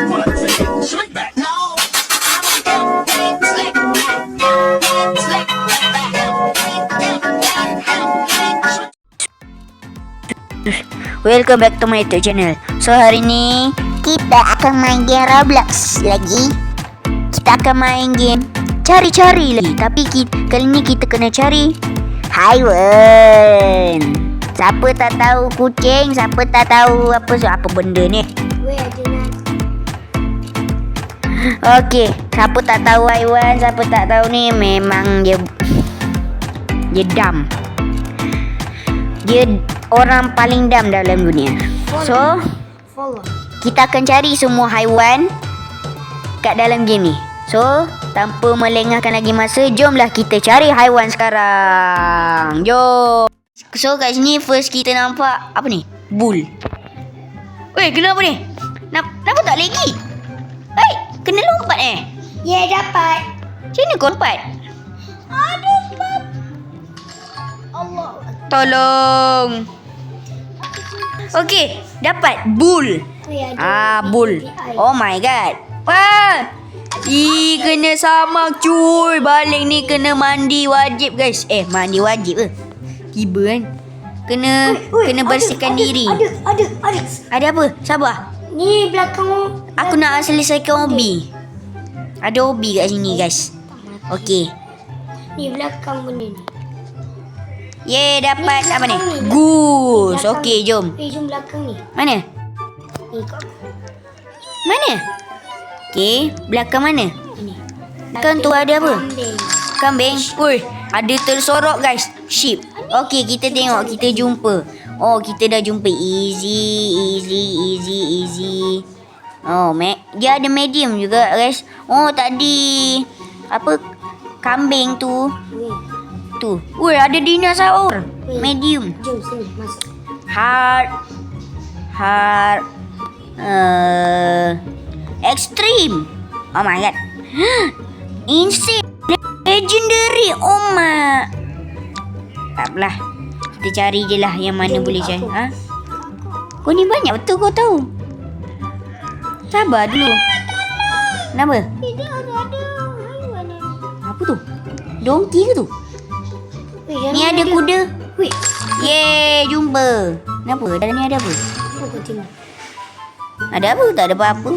Welcome back to my YouTube channel. So hari ni kita akan main game Roblox lagi. Kita akan main game cari-cari lagi. Tapi kita, kali ni kita kena cari haiwan. Siapa tak tahu kucing, siapa tak tahu apa apa benda ni. Okey, siapa tak tahu haiwan, siapa tak tahu ni memang dia dia dam. Dia orang paling dam dalam dunia. So, kita akan cari semua haiwan kat dalam game ni. So, tanpa melengahkan lagi masa, jomlah kita cari haiwan sekarang. Jom. So, kat sini first kita nampak apa ni? Bull. Weh, kenapa ni? Nap- Kenapa tak lagi? Hei, kena lompat eh. Ya dapat. Macam mana kau lompat? Ada dapat. Allah. Tolong. Okey, dapat bull. Weh ada. Ah, bull. Oh my god. Wah. Ih, kena samak cuy. Balik ni kena mandi wajib guys. Eh, mandi wajib ke? Tiba kan. Kena kena bersihkan diri. Ada, ada, ada. Ada apa? Sabar. Ni belakang. Aku nak selesaikan hobi. Ada hobi kat sini guys. Okey. Ni belakang benda ni. Yeay, dapat Ni apa ni? ni, Goose. Okey, jom. Weh jom belakang ni. Mana? Ni kau. Mana? Okey, belakang mana? Ini. Belakang tu ada apa? Kambing. Kambing. Ui, ada tersorok guys. Sheep. Okey, kita tengok. Kita jumpa. Oh, kita dah jumpa. Easy, easy, easy, easy. Oh, me dia ada medium juga guys. Oh, tadi apa kambing tu. Tu. Ui, ada dinosaur. Medium. Jom sini masuk. Hard. Hard. Uh, extreme. Oh my god. Insane. Legendary. Oh my. Tak apalah. Kita cari je lah yang mana boleh cari. Ha? Kau ni banyak betul kau tahu. Sabar dulu. Kenapa? Ada ada. Apa tu? Donkey ke tu? Weh, dalam Ni ada kuda. Weh, Yeay, jumpa. Kenapa? Dalam ni ada apa? cuba kau tengok. Ada apa? Tak ada apa-apa.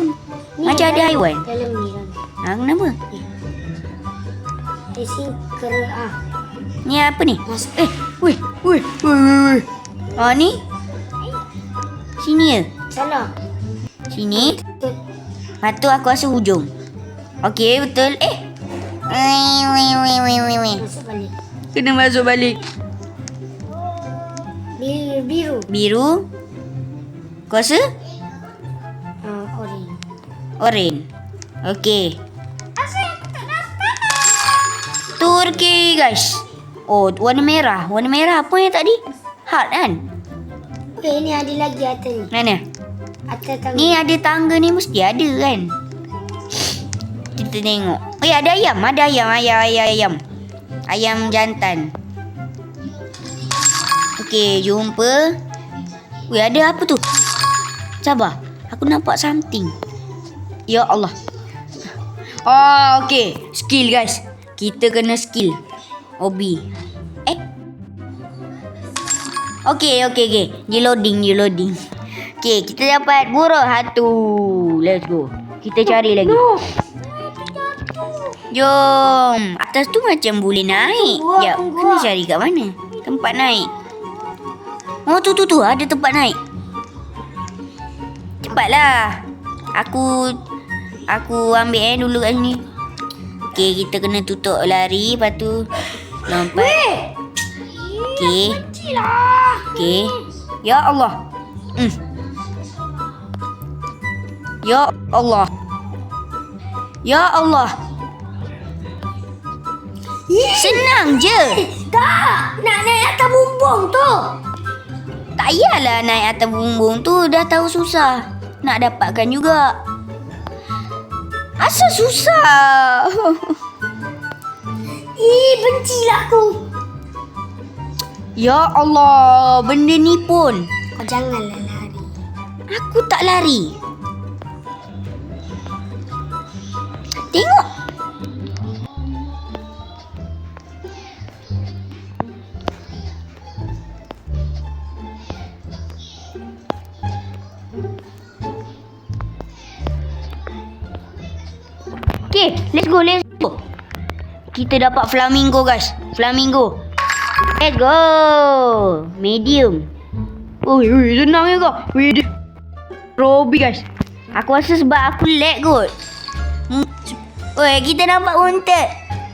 Ni Macam ada haiwan. Dalam ni dalam. Ha, kenapa? Di sini. Ni apa ni? Masuk. Eh, weh, weh, weh, weh, weh. Oh, ni? Sini ya? Salah. Sini. Betul. Lepas tu aku rasa hujung. Okey, betul. Eh. Weh, weh, weh, weh, weh, weh. Masuk balik. Kena masuk balik. Biru biru. Biru. Kau rasa? Ah, orange. Oren. Okey. Turki guys. Oh, warna merah. Warna merah apa yang tadi? Hard kan? Okay, ni ada lagi atas ni. Mana? Atas tangga. Ni ada tangga ni mesti ada kan? Kita tengok. Oh ya, ada ayam. Ada ayam, ayam, ayam, ayam. Ayam jantan. Okey, jumpa. Weh, ada apa tu? Sabar. Aku nampak something. Ya Allah. Oh, okey. Skill guys. Kita kena skill. Hobi. Eh. Okey, okey, okey. Dia loading, dia loading. Okey, kita dapat buruk satu. Let's go. Kita cari lagi. No. Jom. Atas tu macam boleh naik. Jap, tunggu. kena cari kat mana? Tempat naik. Oh, tu tu tu. Ada tempat naik. Cepatlah. Aku aku ambil eh dulu kat sini. Okey, kita kena tutup lari. Lepas tu lompat. Eh. Okey. Okey. Ya Allah. Hmm. Ya Allah. Ya Allah. Senang je. Tak. Nak naik atas bumbung tu. Tak payahlah naik atas bumbung tu dah tahu susah. Nak dapatkan juga. Asal susah? Ih, eh, bencilah aku. Ya Allah, benda ni pun. Kau janganlah lari. Aku tak lari. Tengok, let's go, let's go. Kita dapat flamingo guys. Flamingo. Let's go. Medium. Ui, ui, senang je kau. Ui. Robi guys. Aku rasa sebab aku lag kot. Hmm, Oi, kita nampak unta.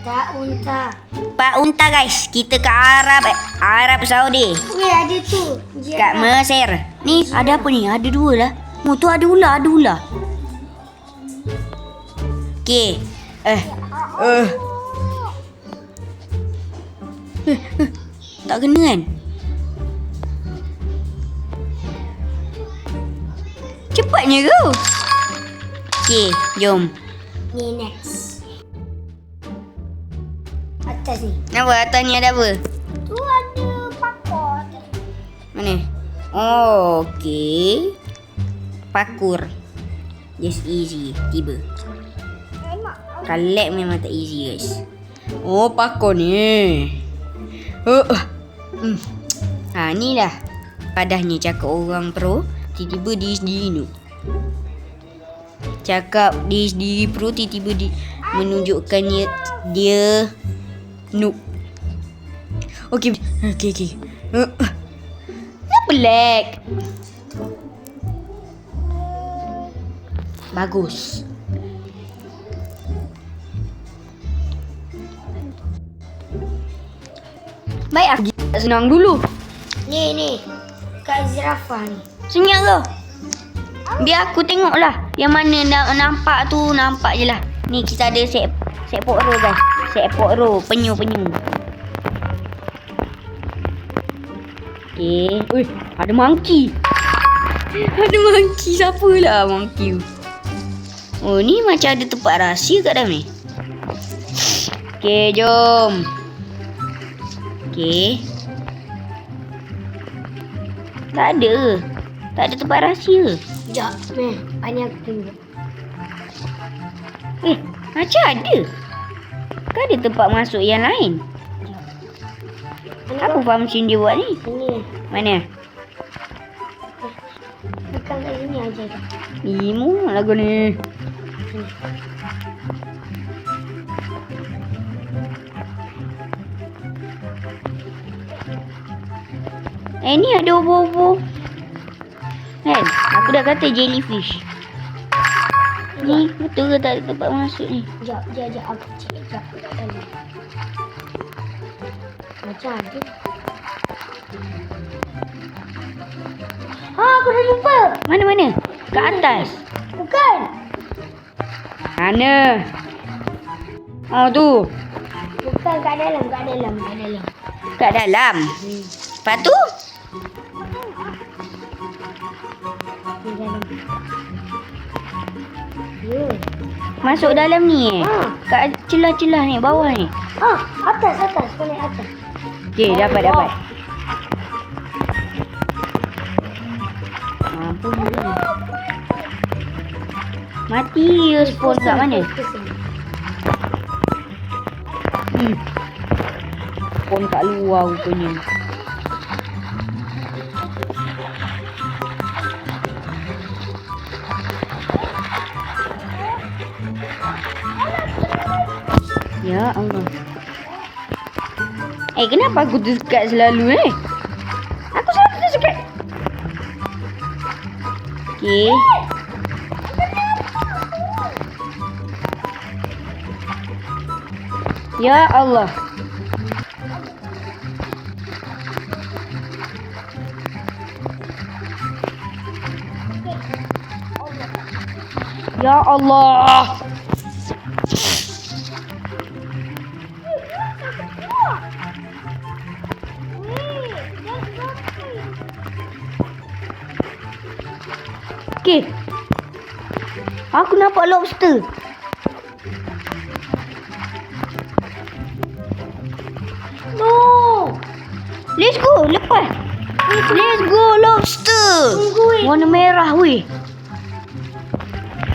Tak unta. Pak unta guys. Kita ke Arab Arab Saudi. Weh ada tu. Kat Mesir. Ni ada apa ni? Ada dua lah. Oh tu ada ular, ada ular. Okey. Eh. Eh. Tak kena kan? Cepatnya kau. Okey, jom. Ni next. Atas ni. Apa atas ni ada apa? Tu ada pakor. Mana? Oh, okey. Pakur. Just easy. Tiba. Kalek memang tak easy guys. Oh, pakur ni. Oh. Hmm. Ha, ni lah. Padahnya cakap orang pro. Tiba-tiba dia sendiri nu. Cakap dia sendiri pro. Tiba-tiba dia menunjukkan dia, dia noob. Okey. Okey, okey. Uh. Kenapa lag? Bagus. Baik aku tak senang dulu. Ni ni. Kat zirafah ni. Senyap kau. Biar aku tengok lah. Yang mana nak nampak tu nampak je lah. Ni kita ada set pot row guys. Set pot row. Penyu-penyu. Okay. Ui, ada monkey. Ada monkey. Siapa lah monkey tu? Oh, ni macam ada tempat rahsia kat dalam ni. Okay, jom. Okay. Tak ada. Tak ada tempat rahsia. Sekejap. Meh. Ani aku tunjuk. Eh, macam ada. Kan ada tempat masuk yang lain. Apa function dia buat ni? Ini. Mana? Bukan kat sini aja. Imu lagu ni. Eh ni ada obo-obo. Kan? Aku dah kata jellyfish. Ni betul ke tak ada tempat masuk ni? Sekejap. Sekejap. Sekejap. Aku cek. Sekejap. Macam ada. Ha, aku dah jumpa. Mana-mana? Kat atas. Bukan. Mana? Oh tu. Bukan kat dalam. Kat dalam. Kat dalam. Kat dalam. Hmm. Lepas tu? Ya. Masuk dalam ni eh. Ha. Kat celah-celah ni, bawah ni. Ah, atas, atas. Kau naik atas. Okey, dapat, dapat. Mampu ni. Mati dia spawn kat mana? Hmm. Spawn kat luar rupanya. Ya Allah. Eh, kenapa aku tersekat selalu eh? Aku selalu tersekat. Okey. Ya Allah. Ya Allah. Nampak lobster. No. Let's go. Lepas. Let's go lobster. Warna merah weh.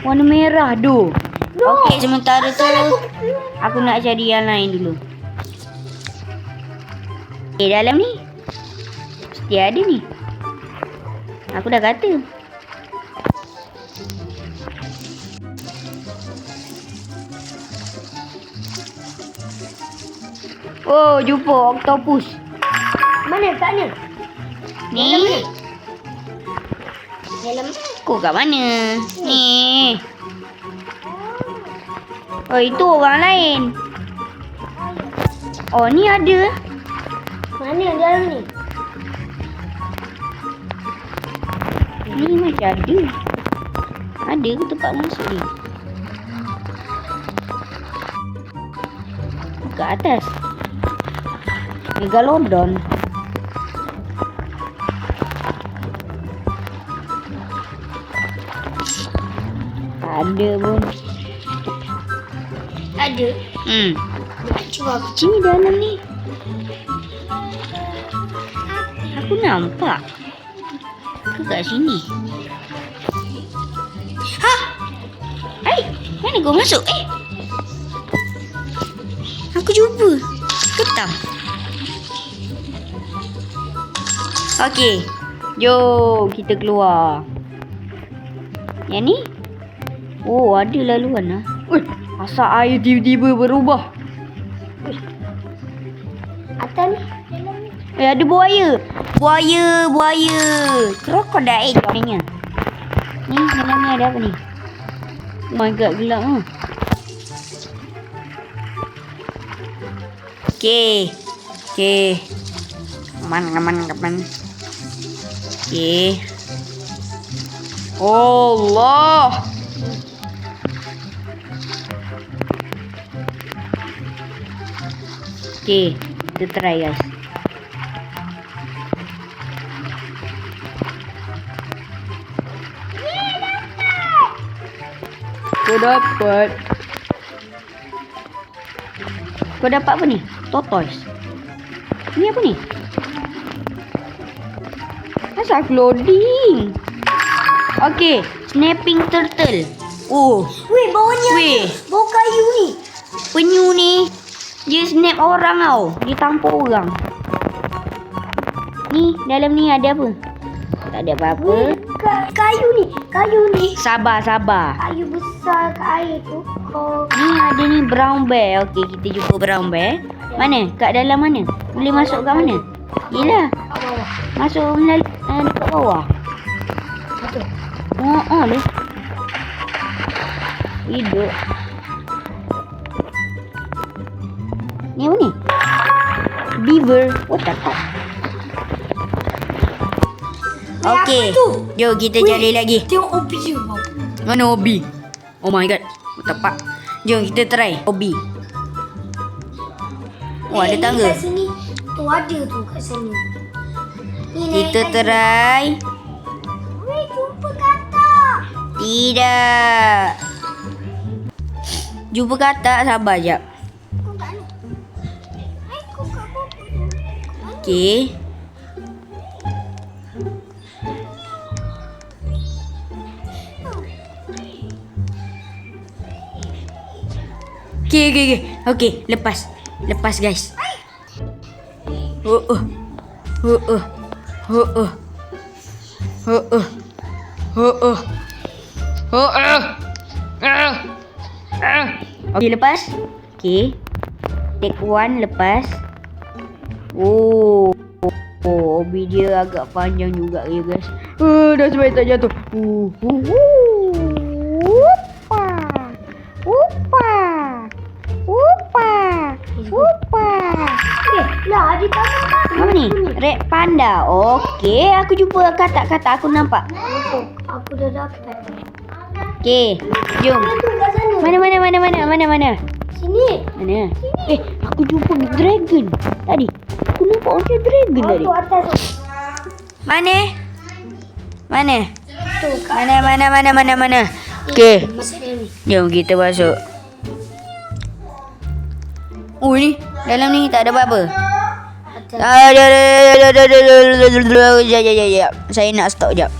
Warna merah tu. No. Okey, sementara tu aku nak cari yang lain dulu. Eh, dalam ni. Mesti ada ni. Aku dah kata. Oh, jumpa octopus. Mana kat mana? Ni. Dalam Kau kat mana? Ni. Oh, itu orang lain. Oh, ni ada. mana dalam ni? Ni macam ada. Ada ke tempat masuk ni? Kat atas. Megalodon. Tak ada pun. Ada. Hmm. Cuba aku Sini dalam ni. Aku nampak. Ke kat sini. Ha! Hai, mana kau masuk? Eh. Aku jumpa. Okey. Jom kita keluar. Yang ni? Oh, ada laluan lah. Ui, asal air tiba-tiba berubah. atas ni. Eh ada buaya. Buaya, buaya. Krokodil katanya. Ni dalam ni ada apa ni? Oh my god gelap ah. Okey. Okey. Aman, aman, aman. Okey. Allah. Okey, kita try guys. Kau dapat. Kau dapat apa ni? Tortoise. Ni apa ni? Asal aku loading. Okay, snapping turtle. Oh, Weh, bawahnya. weh, Bau kayu ni. penyu ni dia snap orang tau. Dia tampar orang. Ni, dalam ni ada apa? Tak ada apa-apa. Ka- kayu ni. Kayu ni. Sabar, sabar. Kayu besar kat air tu. Kau Ni ada ni brown bear. Okey, kita jumpa brown bear. Mana? Kat dalam mana? Boleh masuk kat mana? Yelah. Bawah. Masuk melalui uh, dekat bawah. Satu. Oh, oh le. Hidup. Ni apa ni? Beaver. What the fuck? Okey. Jom kita Weh. cari lagi. Tengok obi je. Mana Obi? Oh my god. Tepat. Jom kita try Obi. Oh, ada Eh, ni tangga. Kat sini. Tu ada tu kat sini. Kita try. Weh, jumpa katak. Tidak. Jumpa katak sabar jap. Okey. Okey, okey, okey. Okey, lepas. Lepas, guys. Oh, oh. Oh, oh. Okey, lepas. Okey. Take one, lepas. Oh. Oh, hobi dia agak panjang juga ya guys. Uh, dah sampai tak jatuh. Uh, uh, uh. Upa. Upa. Upa. Upa. Eh, lah ada tangan ni? Red panda. Okey, aku jumpa katak-katak aku nampak. Aku, dah dapat. Okey, jom. Mana? Mana mana mana mana mana mana? Sini. Mana? Eh, aku jumpa dragon tadi. Aku nampak macam dragon Oh, tadi. atas. Mana? Mana? Mana mana mana mana mana? Okey. Jom kita masuk. Oh ni, dalam ni tak ada apa-apa. Saya nak stop jap.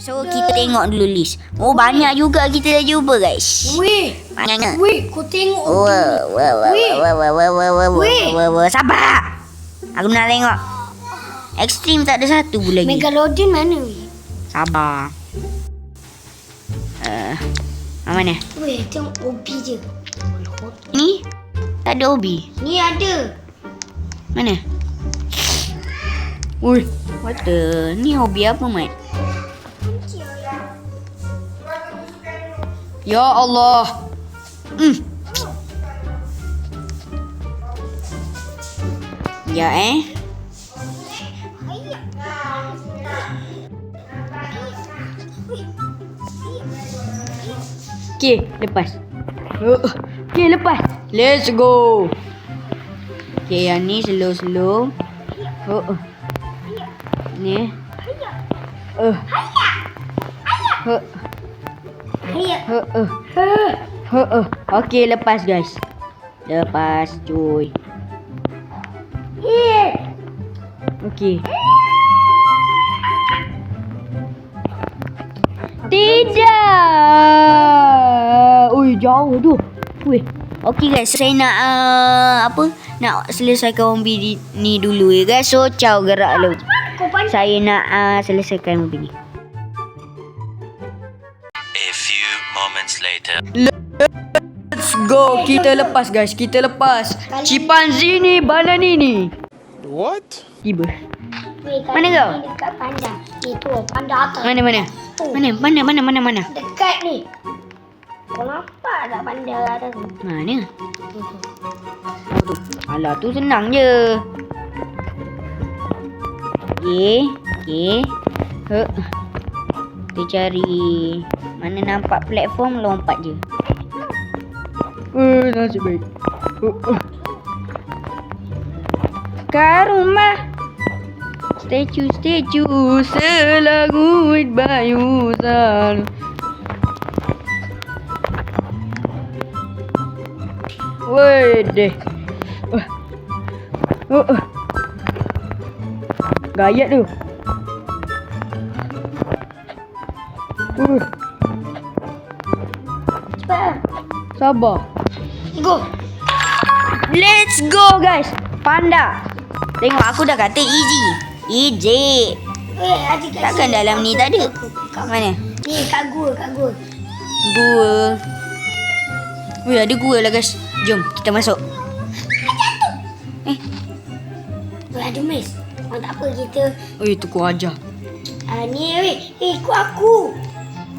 So kita tengok dulu list. Oh banyak juga kita dah jumpa guys. Weh, Banyaknya. weh, kau tengok. Weh. Sabar. Aku nak tengok. Extreme tak ada satu lagi. Megalodon mana weh? Sabar. Uh, Ha, mana? Weh, tengok obi je. Ni? Tak ada hobi. Ni ada. Mana? Ui, what the? Ni hobi apa, Mat? Ya Allah. Hmm. Ya eh. Okey, lepas. Uh, Okey, lepas. Let's go. Okey, yang ni slow-slow. Oh. uh. Ni. Uh. Uh. Hayya. Uh. Uh. Uh. Uh. Okey, lepas guys. Lepas, cuy. Okey. Tidak. Jauh tu. Weh. Okey guys, saya nak uh, apa? Nak selesaikan hobi ni dulu ya guys. So, ciao gerak lu. Saya nak uh, selesaikan hobi ni. A few moments later. Let's go. Kita lepas guys. Kita lepas. Chimpanzee ni banana ni. What? Tiba. Weh, Mana kau? ni Dekat panda. Itu, panda atas. Mana mana? Mana mana mana mana mana? Dekat ni. Kau nampak tak panda atas ni? Mana? Alah tu senang je. Okey, okey. He. Kita cari mana nampak platform lompat je. Eh, nasib baik. Uh, uh. Kat rumah Statue, statue Selagu bayu selalu Wede. Uh. Uh, uh. Gayat tu. Uh, Cepat. sabar. Go. Let's go guys. Panda. Tengok aku dah kata easy. Easy. Eh, adik kat Takkan dalam ni tak ada? Kat Mana? Ni, kat gua, kat gua. Gua. Weh, ada gua lah guys. Jom, kita masuk. Eh, ada mes. Oh, tak apa, kita... oi tu ku ajar. Ah, ni, weh. Eh, ikut aku.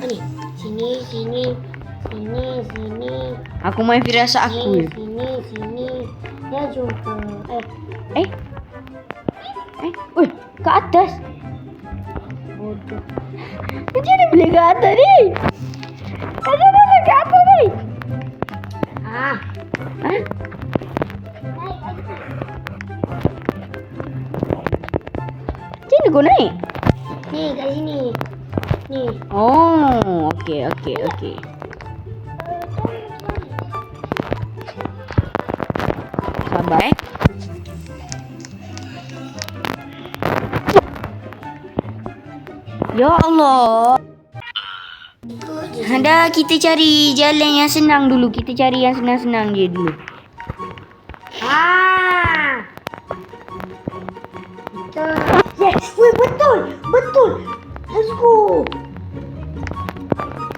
Ah, ni. Sini, sini. Sini, sini. Aku main firasat aku Sini, sini, sini. Ya, jumpa. Eh, Eh. Eh, oi, ke atas. Bodoh. Macam mana boleh ke atas ni? Macam mana ke atas ni? ah. Mana kau naik? Ni, kat sini. Ni. Oh, okey, okey, okey. Sabar eh. Ya Allah. Dah kita cari jalan yang senang dulu. Kita cari yang senang-senang je dulu. Ah. Betul. Yes. Weh, betul. Betul. Let's go.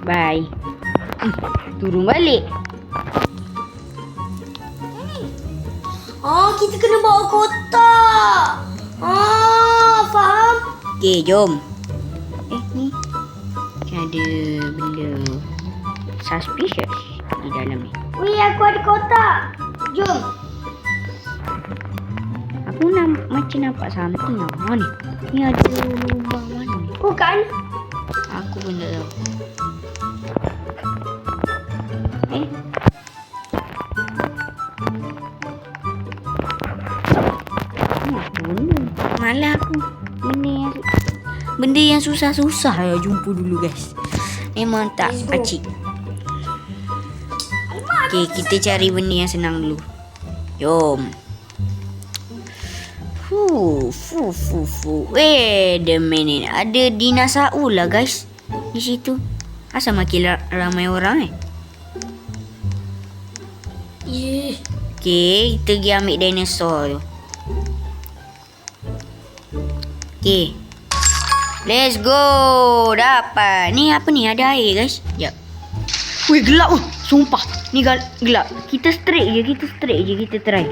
Bye. Hmm, Turun balik. Oh, kita kena bawa kotak. Ah, faham? Okey, jom. Suspicious di dalam ni. Weh, aku ada kotak. Jom. Aku nam macam nampak something tau. Mana? Ni ada lubang mana ni? Bukan. Aku pun tak tahu. Eh? Ni? Malah aku benda yang benda yang susah-susah ya jumpa dulu guys. Memang tak pacik. Okey, kita cari benda yang senang dulu. Jom. Fuh, fuh, fuh, fuh. Wait a minute. Ada dinosaur lah guys. Di situ. Asal makin ra- ramai orang eh? Yeah. Okay, kita pergi ambil dinosaur tu. Okay. Let's go. Dapat. Ni apa ni? Ada air guys. Sekejap. Wih gelap oh. Sumpah. Ni gal- gelap. Kita straight je, kita straight je kita try.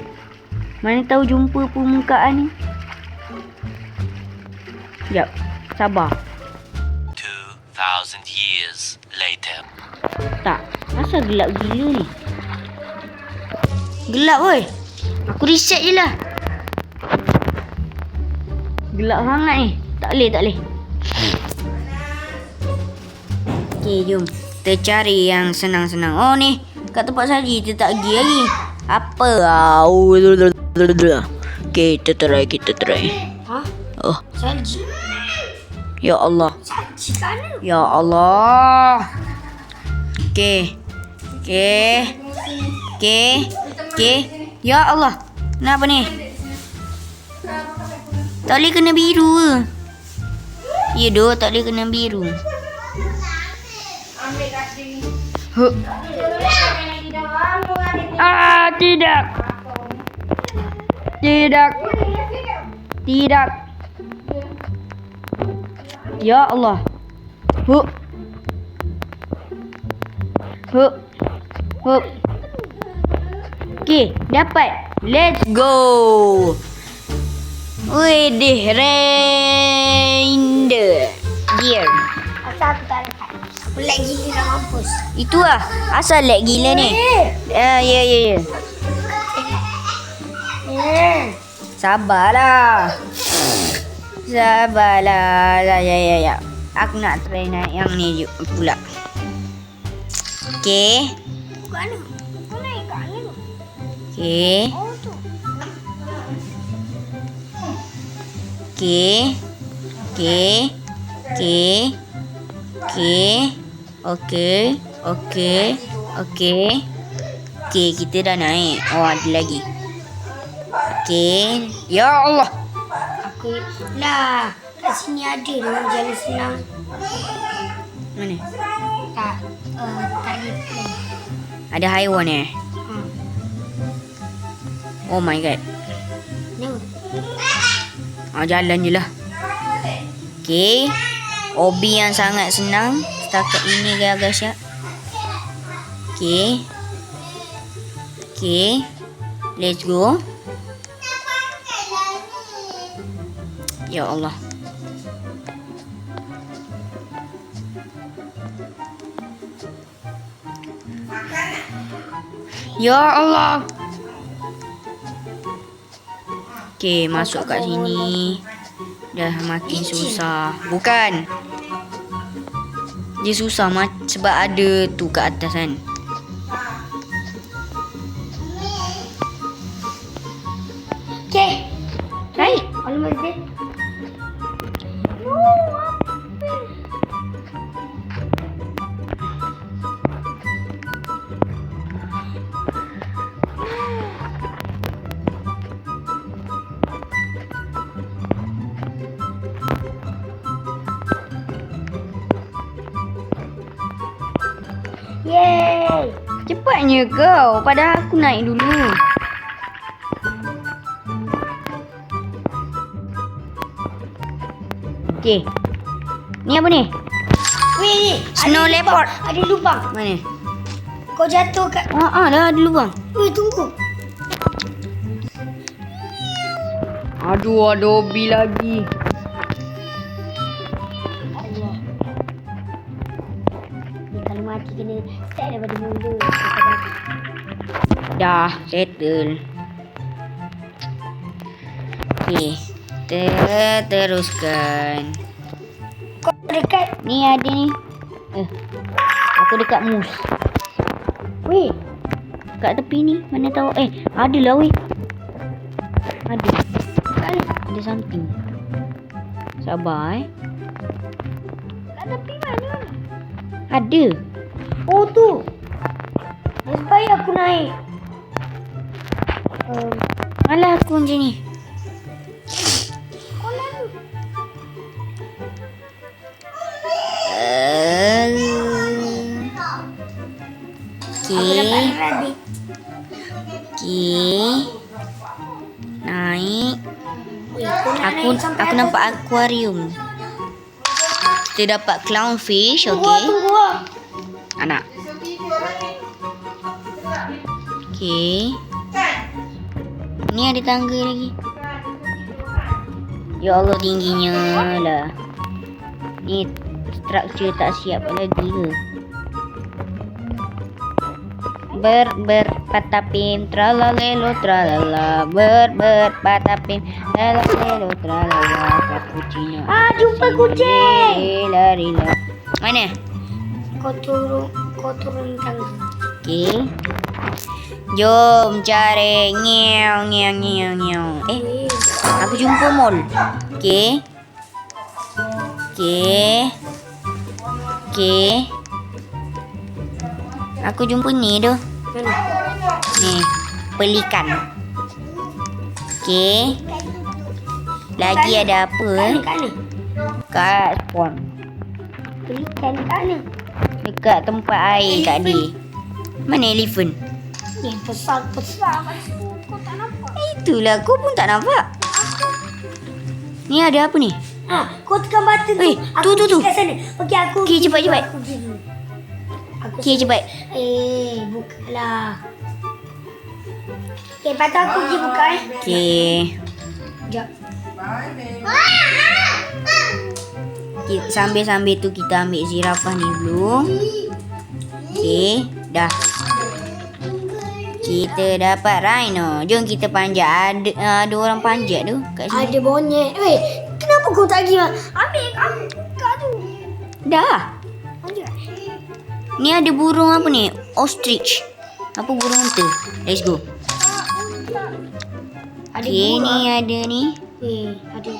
Mana tahu jumpa permukaan ni. Sekejap. Sabar. 2,000 years later. Tak. Asal gelap gila ni? Gelap woi. Aku reset je lah. Gelap sangat ni. Tak boleh, tak boleh. Okey, jom. Kita cari yang senang-senang. Oh ni. Kat tempat saji kita tak pergi lagi. Apa? Au. Kita try, kita try. Ha? Oh, Salji. ya Allah. Salji mana? Ya Allah. Okey. Okey. Okey. Okey. Ya Allah. Kenapa ni? Tak boleh kena biru ke? Ya doh, tak boleh kena biru. Huh. Ah, tidak. Tidak. Tidak. Ya Allah. Hup. Hup. Hup. Okey, dapat. Let's go. Wih, deh render. Gear. Asal aku tak. Aku lag gila nak mampus. Itu lah. Asal lag gila ni. Ah, ya, ya, ya. Eh. Sabarlah. Sabarlah. Ya, ya, ya, ya. Aku nak try naik yang ni pula. Okey. Kat mana? Kau naik kat mana? Okey. Oh tu. Okey. Okey. Okey. Okey. Okey. Okey. Okey. Okey, kita dah naik. Oh, ada lagi. Okey. Ya Allah. Aku lah. Kat sini ada lah jalan senang. Mana? Tak. Uh, tak ada. Ada haiwan eh? Ha. Oh my god. Kenapa? Ah, jalan je lah. Okey. Hobi yang sangat senang. Setakat ini guys ya. Okey. Okey. Let's go. Ya Allah. Ya Allah. Okey, masuk kat sini. Dah makin susah. Bukan. Dia susah ma- sebab ada tu kat atas kan. Cepatnya kau. Padahal aku naik dulu. Okey. Ni apa ni? Weh ni! Snow ada leopard. lubang. Ada lubang. Mana? Kau jatuh kat... Ah, ah dah ada lubang. Weh, tunggu. Aduh, hobi lagi. Settle. Okey. Teruskan. Kau dekat. Ni ada ni. Eh. Aku dekat mus. Weh, Kat tepi ni. Mana tahu. Eh, ada lah weh. Ada. Ada something. Sabar eh. kat tepi mana? Ada. Oh tu. Baik aku naik aku macam. Okey. Okay. Naik. Aku aku nampak akuarium. Kita dapat clownfish, okey. Anak. Okey. Ada tangga lagi. Ya Allah tingginya lah. Ni struktur tak siap lagi ke? Ber ber patapim tralalelo tralala ber ber patapim tralalelo tralala cappuccino Ah, jumpa kucing. lari lari mana Kau turun, kau turun tangga. okey jom cari nyew nyew nyew nyew eh aku jumpa mall okey okey okey aku jumpa ni tu mana? Ni, pelikan. Okey. Lagi ada apa eh? Kat spawn. Pelikan kat mana? Dekat tempat air tadi. Mana elephant? Ni besar-besar kat situ. Kau tak nampak? Itulah, kau pun tak nampak. Ni ada apa ni? Ah, kau tekan button Eh, tu. tu, tu, tu. pergi kat sana. Okey, aku. Okey, cepat, dulu, cepat. Aku. Aku Okey, cepat. Eh, bukalah. Okey, lepas tu aku pergi buka eh. Okey. Sekejap. Ki- Sambil-sambil tu kita ambil zirafah ni dulu. Okey, dah. Kita dapat rhino. Jom kita panjat. Ada, ada orang panjat tu kat sini. Ada monyet. Weh, kenapa kau tak pergi? Ambil kat tu. Dah. Panjat. Ni ada burung apa ni? Ostrich. Apa burung tu? Let's go. Ada Okay, ni ada ni. Eh, ada.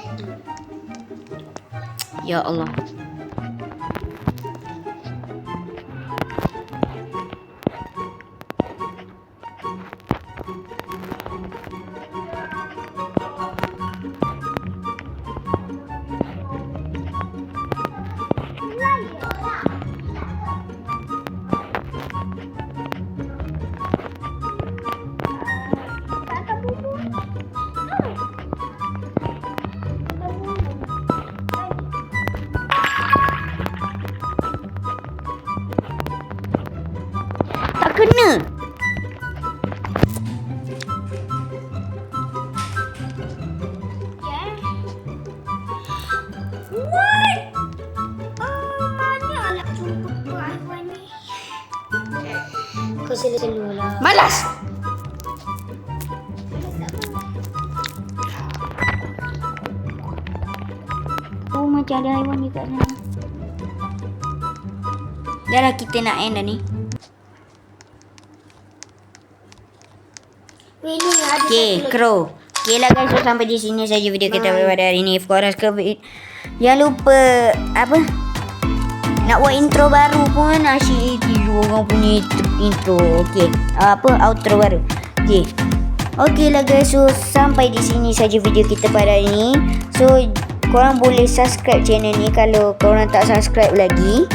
Ya Allah. Macam ada haiwan ni kat sana. Dah lah kita nak end dah ni. Okay, crow. Okay lah guys, so sampai di sini saja video kita pada hari ni. If korang suka Jangan lupa, apa? Nak buat intro baru pun asyik tiru orang punya int- intro. Okay, apa? Outro baru. Okay. Okay lah guys, so sampai di sini saja video kita pada hari ni. So, korang boleh subscribe channel ni kalau korang tak subscribe lagi.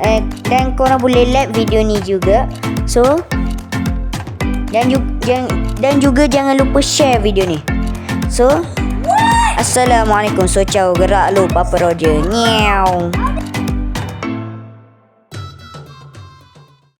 Eh, dan korang boleh like video ni juga. So, dan juga, dan, dan juga jangan lupa share video ni. So, Assalamualaikum. So, ciao. Gerak lu, Papa Roger. Nyew.